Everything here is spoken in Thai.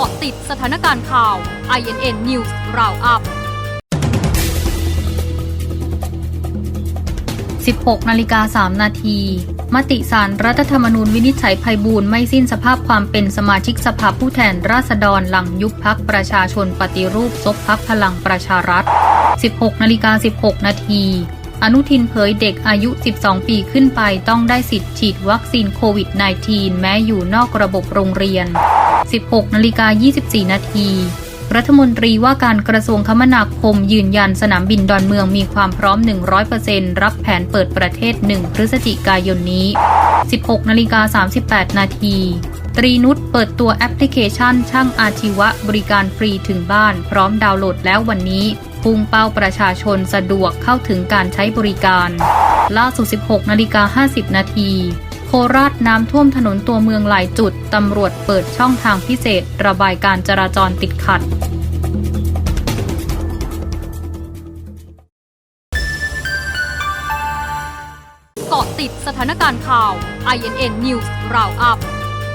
าะติดสถานการณ์ข่าว INN News Roundup 16นาฬิกา3นาที มติสารรัฐธรรมนูญวินิจฉัยภัยบูลย์ไม่สิ้นสภาพความเป็นสมาชิกสภาผู้แทนราษฎรหลังยุบพักประชาชนปฏิรูปซบพักพลังประชารัฐ 16นาฬิกา16 นาที อนุทินเผยเด็กอายุ 12 ปีขึ้นไปต้องได้สิทธิ์ฉีดวัคซีนโควิด -19 แม้อยู่นอกระบบโรงเรียน 16นาฬิกา24 นาที รัฐมนตรีว่าการกระทรวงคมนาคมยืนยันสนามบินดอนเมืองมีความพร้อม 100%รับแผนเปิดประเทศ 1 พฤศจิกายนนี้ 16นาฬิกา38 นาทีตรีนุชเปิดตัวแอปพลิเคชัน ช่างอาชีวะบริการฟรีถึงบ้าน พร้อมดาวน์โหลดแล้ววันนี้พุ่งเป้าประชาชนสะดวกเข้าถึงการใช้บริการ ล่าสุด 16 นาฬิกา 50 นาที โคราชน้ำท่วมถนนตัวเมืองหลายจุด ตำรวจเปิดช่องทางพิเศษ ระบายการจราจรติดขัด เกาะติดสถานการณ์ข่าว INN News Roundup